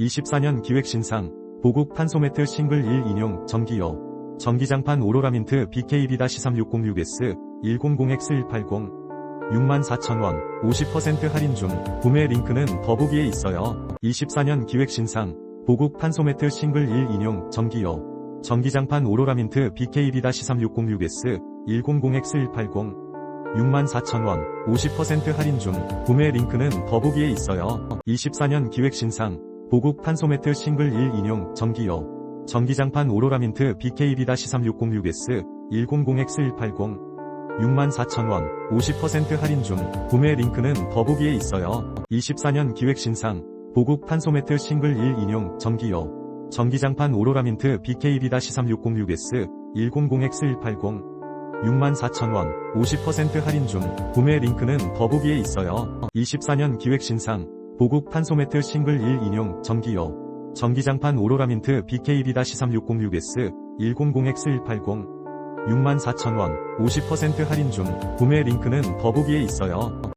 24년 기획신상 보국 판소매트 싱글 1 인용 전기요 전기장판 오로라민트 BK-B-3606S 100X180 64,000원 50% 할인 중 구매 링크는 더보기에 있어요. 24년 기획신상 보국 판소매트 싱글 1 인용 전기요 전기장판 오로라민트 BK-B-3606S 100X180 64,000원 50% 할인 중 구매 링크는 더보기에 있어요. 24년 기획신상 보국 판소매트 싱글 1 인용 전기요 전기장판 오로라민트 BK-B-3606S 100X180 64,000원 50% 할인 중 구매 링크는 더보기에 있어요. 24년 기획신상 보국 판소매트 싱글 1 인용 전기요 전기장판 오로라민트 BK-B-3606S 100X180 64,000원 50% 할인 중 구매 링크는 더보기에 있어요. 24년 기획신상 보국 판소매트 싱글 1 인용 전기요 전기장판 오로라민트 BK-B-3606S 100X180 64,000원 50% 할인 중 구매 링크는 더보기에 있어요.